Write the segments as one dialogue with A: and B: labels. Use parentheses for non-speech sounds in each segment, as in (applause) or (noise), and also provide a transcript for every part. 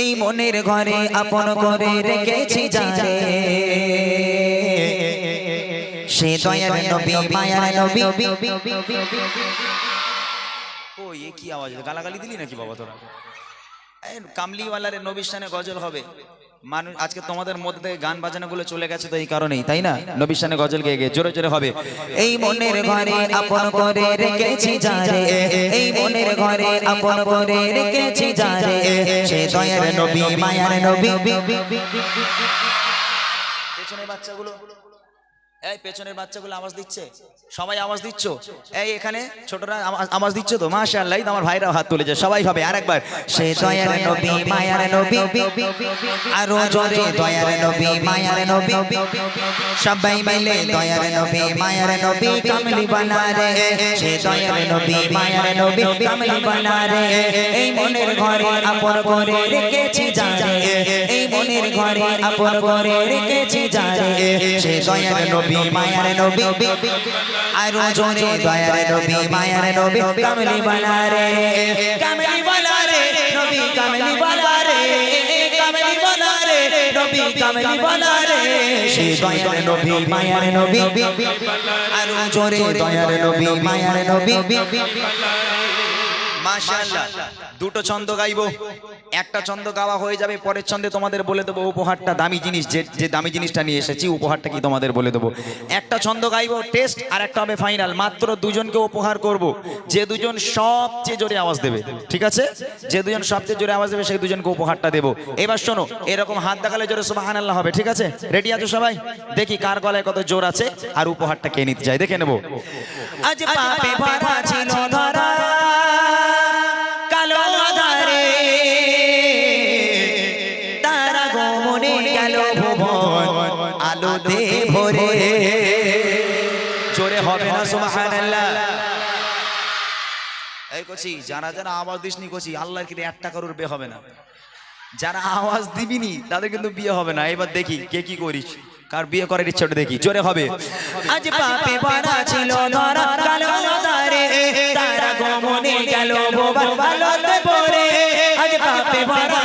A: এই মনের ঘরে আপন করে রেখেছি যারে সে দয়ার নবী, মায়ার নবী।
B: ও এ কি আওয়াজ? গালাগালি দিলি নাকি বাবা তোরা? কামলিওয়ালারে নবীর সানে গজল হবে। মানুষ আজকে তোমাদের মধ্যে থেকে গান বাজানোগুলো চলে গেছে তো এই কারণেই তাই না? নবিস্তানে গজল গেয়ে গিয়ে জোরে জোরে হবে।
A: এই মনের ঘরে আপন করে রেখেছি যারে এই মনের ঘরে আপন করে রেখেছি যারে সে দয়ার নবী মায়ার নবী।
B: পেছনের বাচ্চাগুলো এই পেছনের বাচ্চাগুলো আওয়াজ দিচ্ছে। সবাই আওয়াজ দিচ্ছ? এই এখানে ছোটরা আওয়াজ- দিচ্ছ তো? মাশাআল্লাহ আমার ভাইরা হাত তুলেছে। সবাই হবে, আরেকবার।
A: সে দয়ার নবী, মায়ার নবী, আরও জোরে দয়ার নবী, মায়ার নবী। সবাই মিলে দয়ার নবী, মায়ার নবী, কামলি বানা রে। সে দয়ার নবী, মায়ার নবী, কামলি বানা রে। এই মনের ঘরে আপন করে রেখেছি যারে এই মনের ঘরে আপন করে রেখেছি যারে সে দয়ার নবী মায়ার নবী আর জোরে দয়ার নবী মায়ার নবী কামলি বানা রে কামলি বানা রে নবী কামলি বানা রে কামলি বানা রে নবী কামলি বানা রে সে দয়ার নবী মায়ার নবী আরও জোরে দয়ার নবী মায়ার নবী
B: মাশাআল্লাহ। দুটো ছন্দ গাইবো, একটা ছন্দ গাওয়া হয়ে যাবে, পরের ছন্দে তোমাদের বলে দেবো উপহারটা দামি জিনিস, যে যে দামি জিনিসটা নিয়ে এসেছি, উপহারটা কি তোমাদের বলে দেবো। একটা ছন্দ গাইবো, টেস্ট, আর একটা হবে ফাইনাল। মাত্র দুজনকে উপহার করব, যে দুজন সবচেয়ে জোরে আওয়াজ দেবে, ঠিক আছে? যে দুজন সবচেয়ে জোরে আওয়াজ দেবে, সেই দুজনকে উপহারটা দেবো। এবার শোনো, এরকম হাত দেখালে জোরে সুবহানাল্লাহ হবে, ঠিক আছে? রেডি আছো সবাই? দেখি কার গলায় কত জোর আছে, আর উপহারটা কে নিতে যায় দেখে নেব।
A: আজ পাপে ধরা।
B: হবে না সুবহানাল্লাহ। এই কচি যারা যারা আওয়াজ দিসনি কচি আল্লাহর কিন্তু একটা কারোর বে হবে না। যারা আওয়াজ দিবিনি তাদের কিন্তু বিয়ে হবে না। এবার দেখি কে কি করিস। কার বিয়ে করার ইচ্ছা ওটা দেখি। জোরে হবে।
A: আজ পাপে ভরা ছিল ধরা কালো তারা গমনে গেল দে আজ পাপে ভরা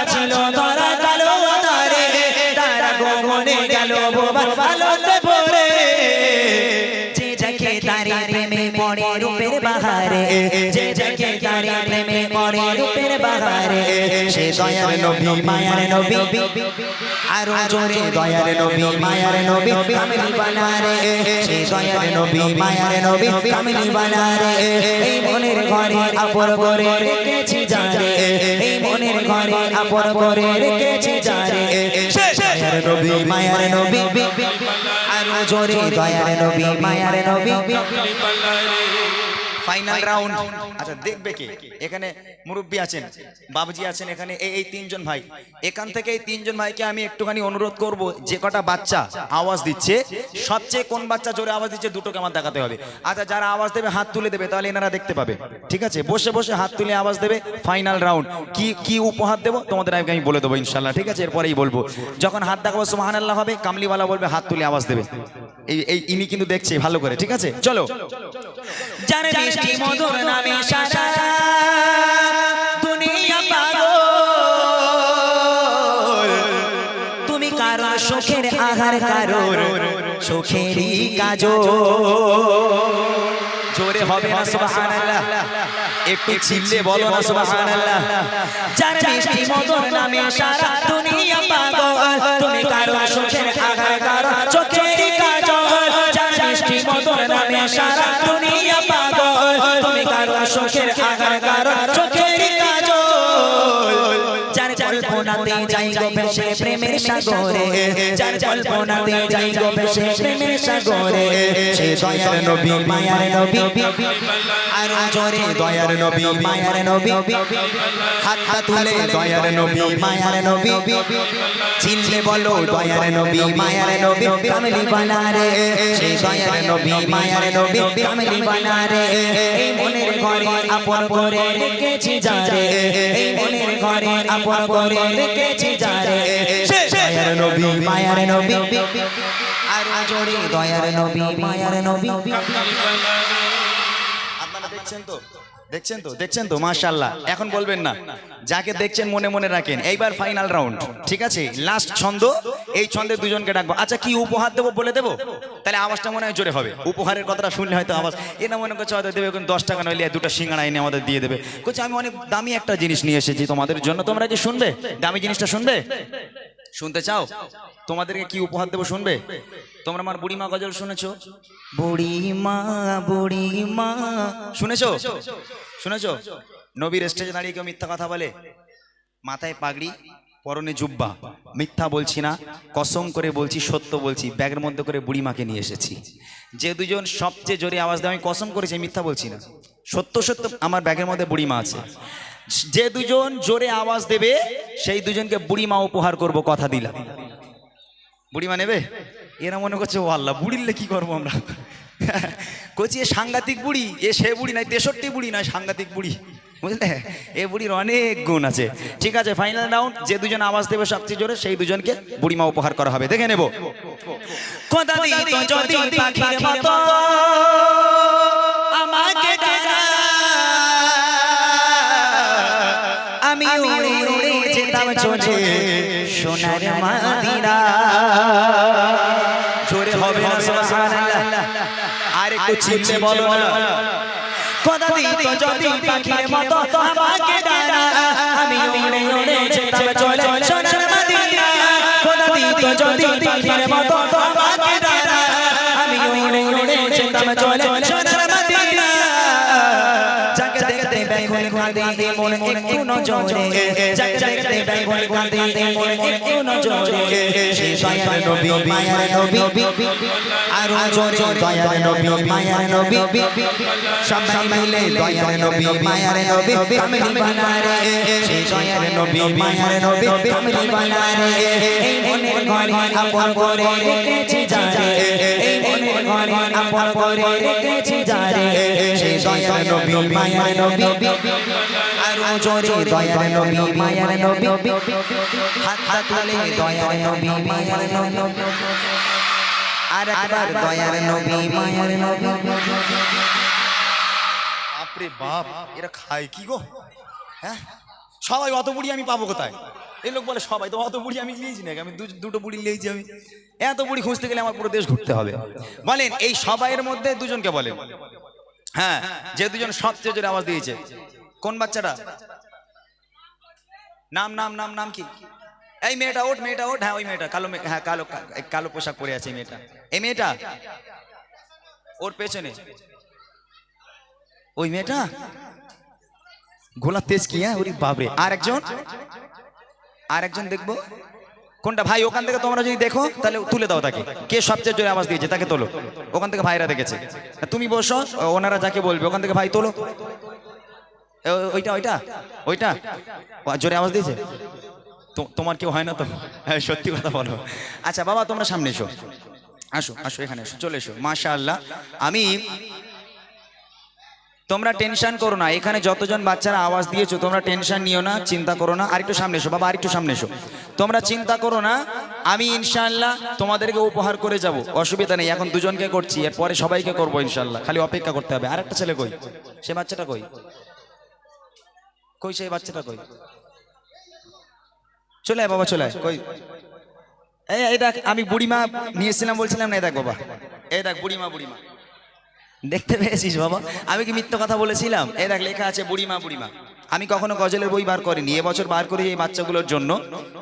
A: দয়ার নবী মায়ার নবী। আরও জোরে দয়ার নবী মায়ার নবী কামিল বানারে। সে দয়ার নবী মায়ার নবী কামিল বানারে। এই মনের ঘরে আপর করে রেখেছি যারে এই মনের ঘরে আপর করে রেখেছি সে দয়ার নবী মায়ার নবী। আরও জোরে দয়ার নবী মায়ার নবী।
B: ফাইনাল রাউন্ড আচ্ছা দেখবে কে? এখানে মুরব্বী আছেন বাবুজি আছেন এখানে এই এই তিনজন ভাই। এখান থেকে এই তিনজন ভাইকে আমি একটুখানি অনুরোধ করব যে কটা বাচ্চা আওয়াজ দিচ্ছে সবচেয়ে কোন বাচ্চা জোরে আওয়াজ দিচ্ছে দুটোকে আমার দেখাতে হবে। আচ্ছা যারা আওয়াজ দেবে হাত তুলে দেবে তাহলে এনারা দেখতে পাবে। ঠিক আছে? বসে বসে হাত তুলে আওয়াজ দেবে ফাইনাল রাউন্ড কি কি উপহার দেবো? তোমাদের আগে আমি বলে দেবো ইনশাল্লাহ ঠিক আছে? এরপরেই বলব। যখন হাত দেখাবো সুবহানাল্লাহ হবে কামলিওয়ালা বলবে হাত তুলে আওয়াজ দেবে। এই এই ইনি কিন্তু দেখছে ভালো করে ঠিক আছে? চলো।
A: যার মিষ্টি মধুর নামে সারা দুনিয়া পাগল। তুমি কারও সুখের আহার কারও সুখেরই কাজ
B: জোরে হবে না সুবহানাল্লাহ। একটু চিল্লে বলো না সুবহানাল্লাহ।
A: যার মিষ্টি মধুর নামে সারা দুনিয়া পাগল। তুমি কারও সুখের আহার কারও চোখেরই সারা দুনিয়া পাগল। তুমি কারও সুখের আহার কারও চোখেরই কাজ যার কল্পনাতে যাই গো ভেসে প্রেমের সাগরে, যার কল্পনাতে যাই গো ভেসে প্রেমের সাগরে, সে দয়ার নবী, মায়ার নবী। আর জোরে দয়ার নবী, মায়ার নবী। হাতটা তুলে দয়ার নবী, মায়ার নবী। চিনলে বলো, দয়ার নবী, মায়ার নবী, কামলি বানারে সে দয়ার নবী, মায়ার নবী, কামলি বানারে এই মনের ঘরে আপন করে রেখেছি যারে এই মনের ঘরে আপন করে রেখেছি যারে দয়ার নবী, মায়ার নবী, আর জোরে দয়ার নবী, মায়ার নবী।
B: আপনারা দেখছেন তো? দেখছেন তো? দেখছেন তো? মাশাল্লাহ এখন বলবেন না। যাকে দেখছেন মনে মনে রাখেন। এইবার ফাইনাল রাউন্ড ঠিক আছে? লাস্ট ছন্দ। এই ছন্দে দুজনকে ডাকবো। আচ্ছা কি উপহার দেবো বলে দেবো? তাহলে আওয়াজটা মনে হয় জোরে হবে। উপহারের কথাটা শুনলে হয়তো আওয়াজ এ না মনে করছে হয়তো দেবে এখন দশ টাকা নইলে দুটো সিঙ্গাড়া এনে আমাদের দিয়ে দেবে। বলছে আমি অনেক দামি একটা জিনিস নিয়ে এসেছি তোমাদের জন্য। তোমরা কি শুনবে? দামি জিনিসটা শুনবে? শুনতে চাও? তোমাদেরকে কি উপহার দেবো শুনবে? তোমরা আমার বুড়িমা গজল শুনেছো? বুড়িমা বুড়িমা। শুনেছো? শুনেছো? নবীর স্টেজে দাঁড়িয়ে কেউ মিথ্যা কথা বলে? মাথায় পাগড়ি, পরনে জুব্বা। মিথ্যা বলছি না, কসম করে বলছি, সত্য বলছি, ব্যাগের মধ্যে করে বুড়িমাকে নিয়ে এসেছি। যে দুজন সবচেয়ে জোরে আওয়াজ দেয়, আমি কসম করেছি মিথ্যা বলছি না। সত্য সত্য, আমার ব্যাগের মধ্যে বুড়িমা আছে। যে দুজন জোরে আওয়াজ দেবে, সেই দুজনকে বুড়িমা উপহার করব কথা দিলাম। বুড়িমা নেবে? এরা মনে করছে, ও আল্লাহ বুড়িলে কি করব আমরা? (laughs) কচি এ সাংঘাতিক বুড়ি, এ সে বুড়ি নয়, তেষট্টি বুড়ি নয়, সাংঘাতিক বুড়ি। বুঝলে? এ বুড়ির অনেক গুণ আছে। ঠিক আছে ফাইনাল রাউন্ড যে দুজন আওয়াজ দেবে সবচেয়ে জোরে, সেই দুজনকে বুড়িমা উপহার করা হবে। দেখে নেব।
A: আমাকে উড়ে উড়ে যেতাম চলে সোনার মাদিনা।
B: জোরে হবে না সুবহানাল্লাহ। আর একটু চিল্লে বলো না।
A: কথা দিত যদি পাখির মতো আমাকে ডানা। আমি উড়ে উড়ে যেতাম চলে সোনার মাদিনা। কথা দিত যদি পাখির মতো আমাকে ডানা। আমি উড়ে উড়ে যেতাম চলে সোনার মন একটু নজরে যাকে দেখতে বেগুন কাঁদে মন একটু নজরে সেই দয়ার নবী মায়ার নবী আর জোরে দয়ার নবী মায়ার নবী সবাই মিলে দয়ার নবী মায়ার নবী কামলি বানারে সেই দয়ার নবী মায়ার নবী কামলি বানারে এই মনের ঘরে আপন করে রেখেছি যারে এই মনের ঘরে আপন করে রেখেছি যারে সেই দয়ার নবী মায়ার নবী জোরে দয়ার নবী মায়ার নবী হাতটা তুলে দয়ার নবী মায়ার নবী। আর একবার দয়ার নবী মায়ার নবী।
B: বাপরে বাপ এরা খায় কি গো? হ্যাঁ? সবাই অত বুড়ি আমি পাবো কোথায়? এই লোক বলে সবাই তো অত বুড়ি আমি নিয়েছি নাকি? আমি দুটো বুড়ি নিয়েছি আমি। এত বুড়ি খুঁজতে গেলে আমার পুরো দেশ ঘুরতে হবে। বলেন এই সবাইয়ের মধ্যে দুজনকে বলেন। হ্যাঁ যে দুজন সবচেয়ে জোরে আওয়াজ দিয়েছে। কোন বাচ্চাটা? নাম নাম নাম নাম কি? এই মেয়েটা ওঠ মেয়েটা ওঠ। হ্যাঁ ওই মেয়েটা, কালো হ্যাঁ কালো কালো পোশাক পরে আছে এই মেয়েটা। এই মেয়েটা? ওর পেছনে। ওই মেয়েটা? গোলা তেজ কি হ্যাঁ? ওরি বাবরে আর একজন আর একজন দেখব। কোনটা? ভাই, ওখান থেকে তোমরা যদি দেখো, তাহলে তুলে দাও তাকে। কে সবচেয়ে জোরে আওয়াজ দিয়েছে, তাকে তোলো। ওখান থেকে ভাইরা দেখেছে। তুমি বসো, ওনারা যাকে বলবে, ওখান থেকে ভাই তোলো। ওইটা ওইটা ওইটা। জোরে আওয়াজ দিয়েছে? তোমার কেউ হয় না তো? হ্যাঁ সত্যি কথা বলো। আচ্ছা বাবা, তোমরা সামনে এসো। আসো আসো, এখানে এসো, চলে এসো। মাশা আল্লাহ আমি, তোমরা টেনশন করো না। এখানে যতজন বাচ্চারা আওয়াজ দিয়েছ, তোমরা টেনশন নিও না, চিন্তা করো না। আরেকটু সামনে এসো, বাবা, আরেকটু সামনে এসো। তোমরা চিন্তা করো না, আমি ইনশাআল্লাহ তোমাদেরকে উপহার করে যাব। অসুবিধা নেই, এখন দুজনকে করছি, এরপরে সবাইকে করব ইনশাল্লাহ খালি অপেক্ষা করতে হবে। আরেকটা ছেলে কই? সে বাচ্চাটা কই? কই সেই বাচ্চাটা কই? চলে বাবা, চলে কই? এই এই দেখ, আমি বুড়িমা নিয়েছিলাম, বলছিলাম না, এই দেখ বাবা। এই দেখ, বুড়িমা বুড়িমা। দেখতে পেয়েছিস বাবা? আমি কি মিথ্য কথা বলেছিলাম? এই দেখ, লেখা আছে, বুড়িমা বুড়িমা। আমি কখনো গজলের বই বার করিনি, এবছর বার করি এই বাচ্চাগুলোর জন্য।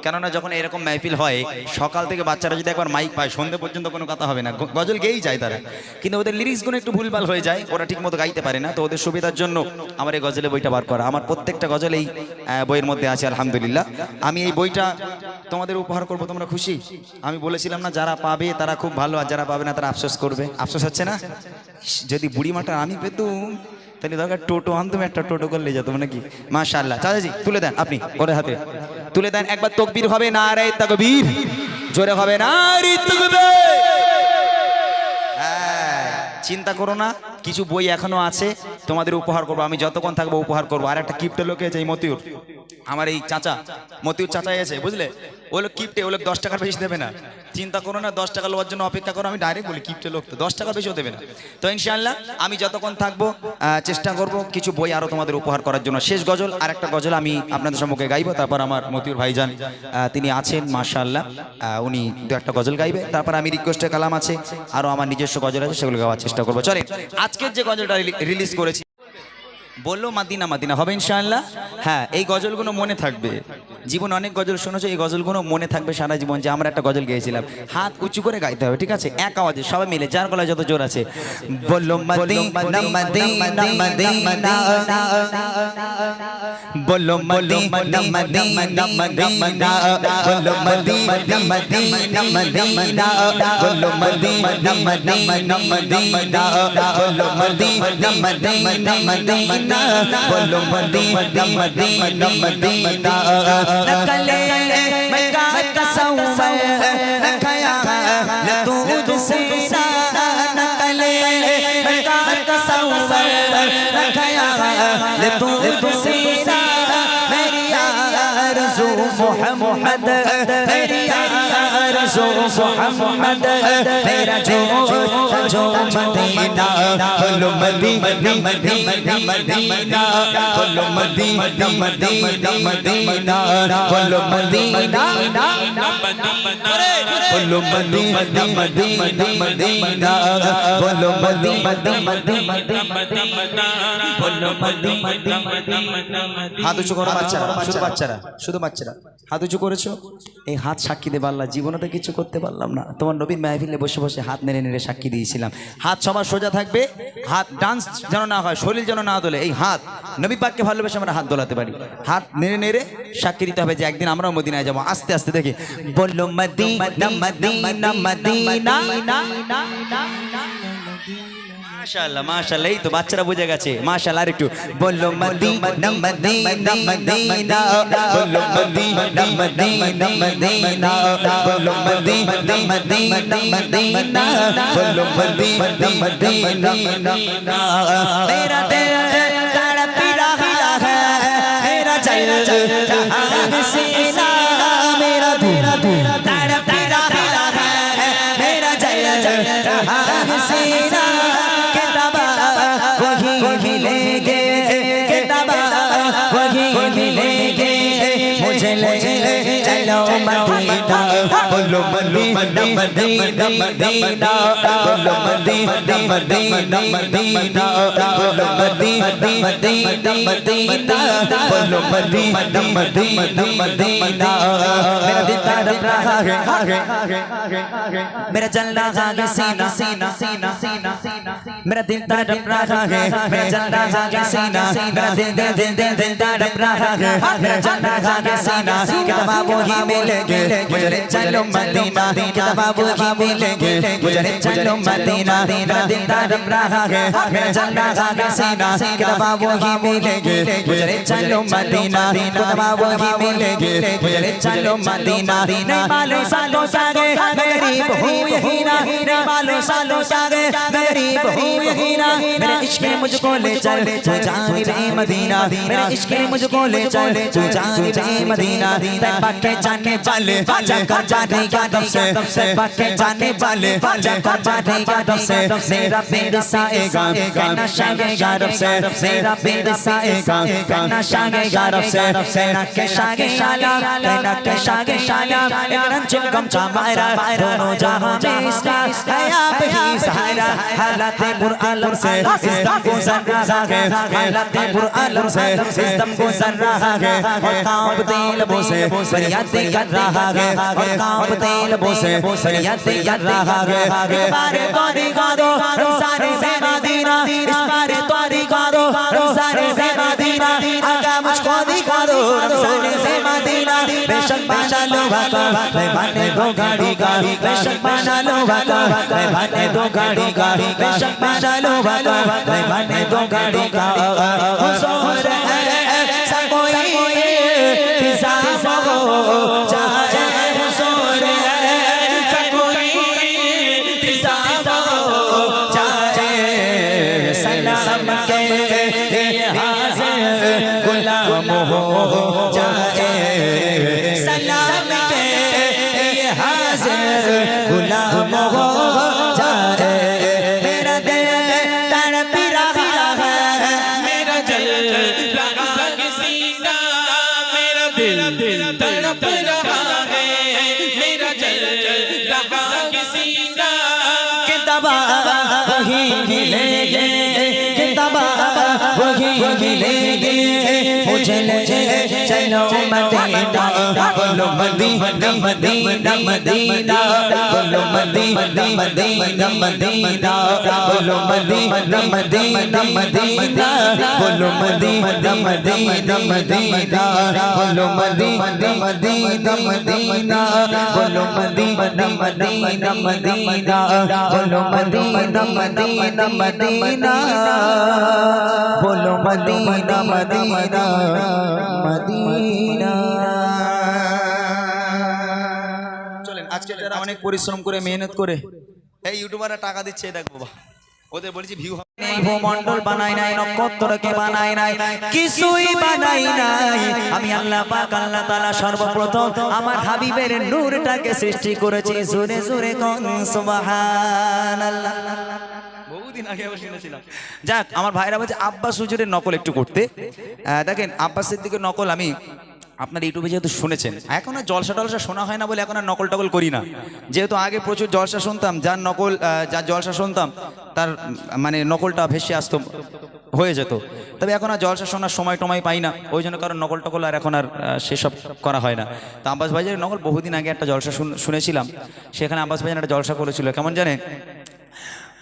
B: কেননা যখন এরকম মাহফিল হয়, সকাল থেকে বাচ্চারা যদি একবার মাইক পায়, সন্ধে পর্যন্ত কোনো কথা হবে না। গজল গেয়েই যায় তারা। কিন্তু ওদের লিরিক্সগুলো একটু ভুলভাল হয়ে যায়, ওরা ঠিক মতো গাইতে পারে না। তো ওদের সুবিধার জন্য আমার এই গজলের বইটা বার করা। আমার প্রত্যেকটা গজল এই বইয়ের মধ্যে আছে, আলহামদুলিল্লাহ। আমি এই বইটা তোমাদের উপহার করব, তোমরা খুশি? আমি বলেছিলাম না, যারা পাবে তারা খুব ভালো, আর যারা পাবে না তারা আফসোস করবে। আফসোস হচ্ছে না? যদি বুড়ি মাটা আমি পেতুম তাহলে দরকার টোটো আনতুম একটা টোটো করলে যেত নাকি মাশাল্লাহ চাচাজি তুলে দেন আপনি ওরে হাতে। তুলে দেন একবার তকবীর হবে না রে তকবীর। জোরে হবে না রে তকবীর। হ্যাঁ, চিন্তা করো না। কিছু বই এখনও আছে, তোমাদের উপহার করব, আমি যতক্ষণ থাকব উপহার করব। আর একটা কিপ্টে লোকে আছে এই মতিউর। আমার এই চাচা, মতিউর চাচা আছে, বুঝলে? ও লোক কিপটে, ও লোক দশ টাকার বেশি দেবে না। চিন্তা করো না, দশ টাকা লোয়ার জন্য অপেক্ষা করো, আমি ডাইরেক্ট বলি, কিপটে লোক তো, দশ টাকার বেশিও দেবে না। তো ইনশাআল্লাহ, আমি যতক্ষণ থাকব চেষ্টা করব কিছু বই আরও তোমাদের উপহার করার জন্য। শেষ গজল আর একটা গজল আমি আপনাদের সম্মুখে গাইবো, তারপর আমার মতিউর ভাইজান তিনি আছেন, মাশাআল্লাহ উনি দু একটা গজল গাইবে। তারপর আমি রিকোয়েস্টের কালাম আছে, আরও আমার নিজস্ব গজল আছে, সেগুলো গাওয়ার চেষ্টা করব। চলে আজকের যে গজলটা রিলিজ করেছি। বলল, মাদিনা মাদিনা। হবে ইনশাআল্লাহ? হ্যাঁ এই গজলগুলো মনে থাকবে। জীবন অনেক গজল শুনেছো, এই গজলগুলো মনে থাকবে সারা জীবন যে আমরা একটা গজল গেয়েছিলাম। হাত উঁচু করে গাইতে হবে, ঠিক আছে? এক আওয়াজে, সবাই মিলে, যার গলায় যত জোর আছে। বলল, মাদিনা মাদিনা মাদিনা বলল, মাদিনা মাদিনা মাদিনা। বলল, মাদিনা মাদিনা মাদিনা। বলল, মাদিনা মাদিনা মাদিনা। বলল, মাদিনা মাদিনা মাদিনা। মদিনা বলো মদিনা
A: মদিনা মদিনা নকলে মক্কা তাসাউর आरज़ू मोहम्मद मेरा जो जो मदीना
B: बोलो मदीना मदीना मदीना बोलो मदीना मदीना मदीना बोलो मदीना बोलो मदीना বলো মদিনা মদিনা মদিনা বলো মদিনা মদিনা মদিনা বলো মদিনা মদিনা হাত উঁচু করো হাত উঁচু করেছ? এই হাত সাক্ষী দিয়ে পারলা জীবনে কিছু করতে পারলাম না। তোমার নবীন মাহফিলে বসে বসে হাত নেড়ে নেড়ে সাক্ষী দিয়েছিলাম। হাত সবার সোজা থাকবে হাত ডান্স যেন না হয় শরীর যেন না দোলে। এই হাত নবী পাককে ভালোবেসে আমরা হাত দোলাতে পারি। হাত নেড়ে নেড়ে সাক্ষী দিতে হবে যে একদিন আমরাও মদিনায় যাব। আস্তে আস্তে দেখি। বলল মদিনা মদিনা মদিনা মাশাআল্লাহ মাশাআল্লাহ, এই তো বাচ্চারা বুঝে গেছে। মাশাআল্লাহ, আরেকটু। বলল, মদিনা মদিনা মদিনা, বলল, মদিনা মদিনা মদিনা, বলল, মদিনা মদিনা মদিনা, বলল, মদিনা মদিনা মদিনা,
A: মেরা দিল তাড়া পিড়া হিলা হ্যায়, মেরা চাল they مدینہ مدینہ
B: بولو مدینہ مدینہ مدینہ بولو مدینہ مدینہ مدینہ بولو مدینہ مدینہ مدینہ میرا دل تڑپ رہا
A: ہے میرا جلنا ہے سینہ سینہ سینہ سینہ میرا دل تڑپ رہا ہے میرا جلنا ہے سینہ میرا دل دل دل دل دل تڑپ رہا ہے میرا جلنا ہے سینہ کتابوں ہی ملے گے مجھے چلو مدینہ کتابوں बाबू मिलेंगे ले चलो मदीना मेरा दिल तड़प रहा है मेरा जल रहा है सीना क्या बाबू ही मिलेंगे ले चलो मदीना क्या बाबू ही मिलेंगे ले चलो मदीना नहीं मालूम सालों सागे मैं गरीब हूँ यही ना नहीं मालूम सालों सागे मैं गरीब हूँ यही ना मेरे इश्क मुझको ले चल तू जानी रे मदीना मेरे इश्क मुझको ले चल तू जानी रे मदीना तैबा के जाने वाले जाने का दम से तैबा के जाने वाले का से मेरा बिंद साएगा कहना रब से मेरा साएगा कहना रब से कहना के शागे शाला कहना के शागे शाला चुमकम चामायरा दोनों जहाँ में इसका है आप ही सहारा हालात बुर आलम से इस दम गुजर रहा है हालात बुर आलम से इस दम गुजर रहा है और काँप दिल बोसे फरियाद कर रहा है और काँप दिल बोसे फरियाद कर रहा है इस बारे तो दिखा दो रमजान से मदीना इस बारे तो दिखा दो रमजान से मदीना आका मुझको दिखा दो रमजान से मदीना बेशक बाना लोहा का मैं बाने दो गाड़ी का बेशक बाना लोहा का मैं बाने दो गाड़ी का बेशक बाना लोहा का मैं बाने दो गाड़ी का हुजूर গোলাম مدینہ بولو مدینہ مدینہ مدینہ بولو مدینہ مدینہ مدینہ بولو مدینہ مدینہ مدینہ بولو مدینہ مدینہ مدینہ بولو مدینہ مدینہ مدینہ بولو مدینہ مدینہ مدینہ بولو مدینہ مدینہ مدینہ بولو
B: مدینہ مدینہ مدینہ অনেক পরিশ্রম করে মেহনত করে। এই ইউটিউবাররা টাকা দিচ্ছে এই দেখ বাবা। ওদের বলেছি ভিউ
A: ভূমণ্ডল বানাই নাই নক্ষত্রকে বানাই নাই কিছুই বানাই নাই। আমি আল্লাহ পাক আল্লাহ তাআলা সর্বপ্রথম আমার হাবিবের নূরটাকে সৃষ্টি করেছি। জোরে জোরে কোন সুবহানাল্লাহ।
B: বহুদিন আগে শুনেছিলাম। যাক আমার ভাইরা বলছে আব্বাস হুজুরের নকল একটু করতে। দেখেন আব্বাস সিদ্দিকের নকল আমি আপনার ইউটিউবে যেহেতু শুনেছেন, এখন আর জলসা টলসা শোনা হয় না বলে এখন আর নকল টকল করি না। যেহেতু আগে প্রচুর জলসা শুনতাম, যার নকল যার জলসা শুনতাম, তার মানে নকলটা ভেসে আসতো, হয়ে যেত। তবে এখন আর জলসা শোনার সময় টময় পাই না, ওই জন্য কারণ নকল টকল আর এখন আর সেসব করা হয় না। তো আব্বাস ভাইয়ের নকল বহুদিন আগে একটা জলসা শুনেছিলাম, সেখানে আব্বাস ভাই একটা জলসা করেছিল, কেমন জানেন?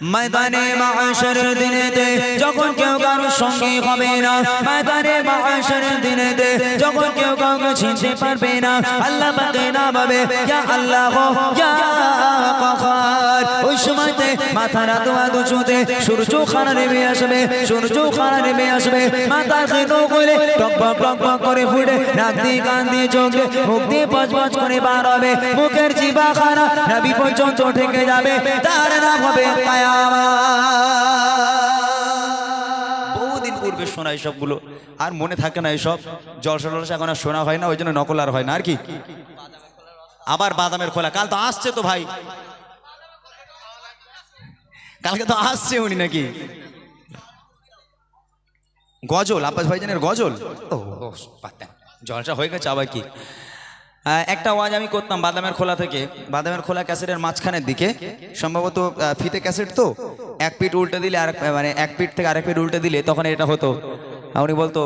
A: ময়দানে মাশার দিনেতে যখন কেউ কারও সঙ্গে হবে না, ময়দানে মাশার দিনেতে যখন কেউ কাউকে চিনতে পারবে না, আল্লাহ পাকে না ভাবে, ইয়া আল্লাহ, ইয়া কাহার ওই সময়তে মাথার আদো আদো চুতে সূর্য খানা নেমে আসবে, সূর্য খানা নেমে আসবে। মাথা খেনো করে টকবক টকবক করে ফুটে, নাক দিয়ে কান দিয়ে চোখ দিয়ে মুখ দিয়ে পচ পচ করে বার হবে। মুখের জিবা খানা নাবি পর্যন্ত ঠেকে যাবে, তার নাম হবে কায়ামা
B: বহুদিন পূর্বে শোনা এইসবগুলো আর মনে থাকে না এইসব জলসা টলসা এখন আর শোনা হয় না, ওই জন্য নকল আর হয় না, আর কি? আবার বাদামের খোলা। কাল তো আসছে তো ভাই। কালকে তো আসছে উনি নাকি? গজল, আব্বাস ভাইজানের গজল? ও। জলসা হয়ে গেছে আবার কি? একটা ওয়াজ আমি করতাম বাদামের খোলা থেকে। বাদামের খোলা ক্যাসেটের মাঝখানের দিকে। সম্ভবত ফিতে ক্যাসেট তো? এক পিঠ উল্টে দিলে আর মানে এক পিঠ থেকে আরেক পিঠ উল্টে দিলে তখন এটা হতো। উনি বলতো,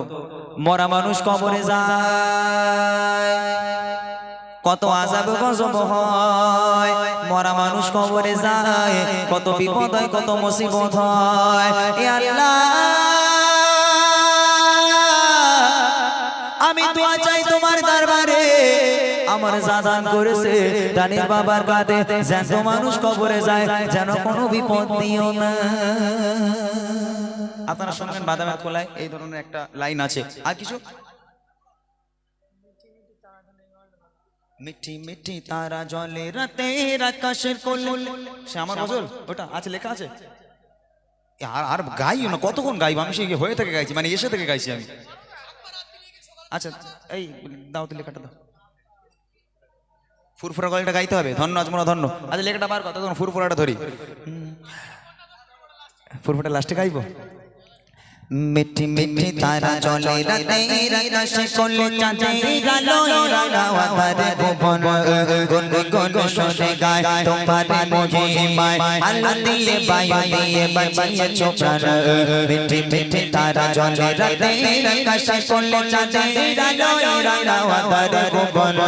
B: মরা মানুষ কবরে যায়, কত আজাব গজব হয়। মরা মানুষ কবরে যায়, কত বিপদ হয়, কত মুসিবত হয়। আমি দোয়া চাই তোমার দরবারে। আমার জাদান করেছে। দানির বাবার কাঁধে জ্যান্ত মানুষ কবরে যায়, যেন কোনো বিপদ দিও না। আপনারা শুনবেন বাদামের খোলায়, এই ধরনের একটা লাইন আছে। আর কিছু? মিঠি মিঠি তারা জলে রাতের আকাশের কোল। সে আমার গজল? ওটা আছে, লেখা আছে? আর আর গাইও না, কতক্ষণ গাইব? আমি সে হয়ে থেকে গাইছি মানে এসে থেকে গাইছি আমি। আচ্ছা এই, দাও তো লেখাটা দাও। ফুরফুরা গলটা গাইতে হবে। ধন্য আজমনা ধন্য। আচ্ছা লেখাটা বার কথা তখন ফুরফুরাটা ধরি। হুম। ফুরফুরা লাস্টে গাইবো?
A: মিঠি মিঠি তারা চলে রাতের আকাশে কোলে চাঁদের আলো রানাওয়াতারে ভুবন গুন গুন শোনে গায়। তোমার মহিমায় আলো দিয়ে বায়ু দিয়ে বাঁচিয়েছো প্রাণ। মিঠি মিঠি তারা চলে রাতের আকাশে কোলে চাঁদের আলো তার গোপন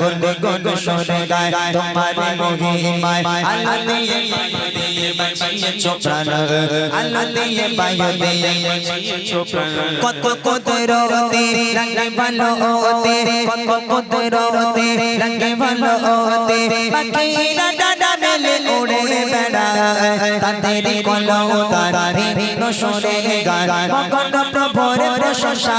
A: গুনগুন গুন শোনে গায় তোমার মহিমায় আল্লাহ দিয়ে পাইয়ে দিয়ে বাঁচিয়ে চোপ্রাণ আল্লাহ দিয়ে পাইয়ে দিয়ে বাঁচিয়ে চোপ্রাণ কত কুদরতে রঙে ভালো হতে কত কুদরতে রঙে ভালো হতে বাকিরা উড়ে বেড়ায় তাদের কলো তার ভিন্ন সুরে গান মগন প্রভুর প্রশংসা,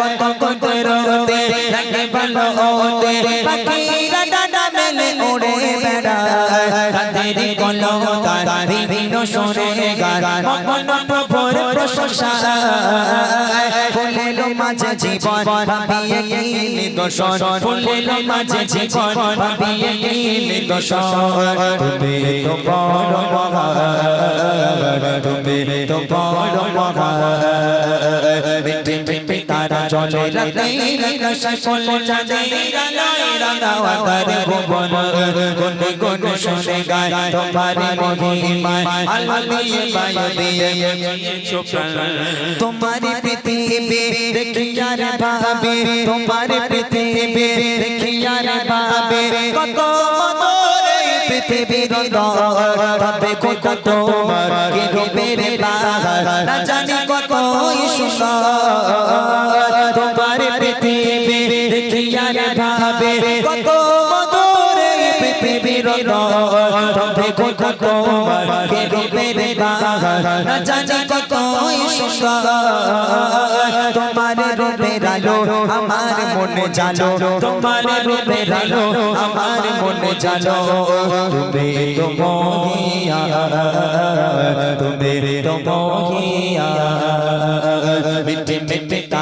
A: কত কত রোতে রঙে ভালো ওতে পাখিরা ডানা মেলে ওড়ে বেড়ায় তাদের কলতার বিভিন্ন সুরে গান মগন প্রভুর প্রশংসা মাঝে জীবন ভাবিয়ে নিদর্শন ফুলের মাঝে জীবন ভাবিয়ে নিদর্শন তুমি তো বড় মহান, তুমি তো বড় মহান। তারা চলে রাতে আকাশ কোল চাঁদে রাঙাওয়াতার ভুবন গুন গুন শুনে গায় তোমার মহিমায় আলো দিয়ে দিয়ে তোমার পৃথিবী দেখিয়া রে ভাবে তোমার পৃথিবী দেখিয়া রে ভাবে কত এই পৃথিবীর ভাবে কত তোমার কি রূপের বাহার না না জানি কত তোমার রূপের আলো আমার মনে জানো তোমার রূপের আলো আমার মনে জানো তুমি তো মহিয়া, তুমি তো মহিয়া।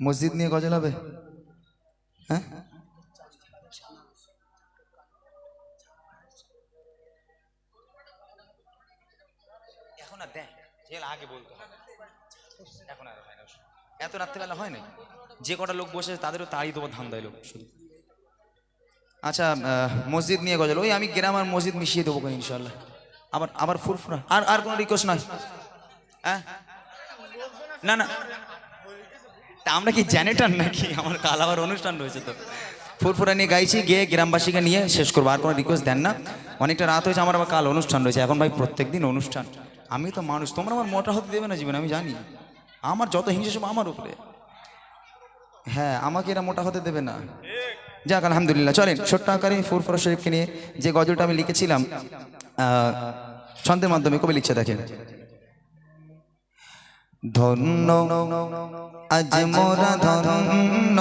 B: মসজিদ নিয়ে গজল হবে? হ্যাঁ? এখন আর দেখ আগে বলতো এখন আর হয় না। এত রাত্রেবেলা হয় না যে কটা লোক বসে তাদেরও তাড়ি দেবো ধান দেয় লোক শুধু। আচ্ছা মসজিদ নিয়ে গজল ওই আমি গ্রাম আর মসজিদ মিশিয়ে দেবো ইনশাল্লাহ আবার আবার ফুরফুরা। আর আর কোনো রিকোয়েস্ট নয় হ্যাঁ? না না। তা আমরা কি জ্যানেটার নাকি? আমার কাল আবার অনুষ্ঠান রয়েছে তো। ফুরফুরা নিয়ে গাইছি, গিয়ে গ্রামবাসীকে নিয়ে শেষ করব। আর কোনো রিকোয়েস্ট দেন না। অনেকটা রাত হয়েছে, আমার আবার কাল অনুষ্ঠান রয়েছে। এখন ভাই প্রত্যেক দিন অনুষ্ঠান। আমি তো মানুষ, তোমরা আমার মোটা হতে দেবে না জীবনে, আমি জানি। আমার যত হিংসা, সব আমার উপরে। হ্যাঁ আমাকে এরা মোটা হতে দেবে না। যাক, আলহামদুলিল্লাহ। চলেন, ছোট্ট আকারে ফুরফুরা শরীফকে নিয়ে যে গজলটা আমি লিখেছিলাম ছন্দের মাধ্যমে কবি লিখছে দেখেন। ধন্য। আজ মোরা ধন্য।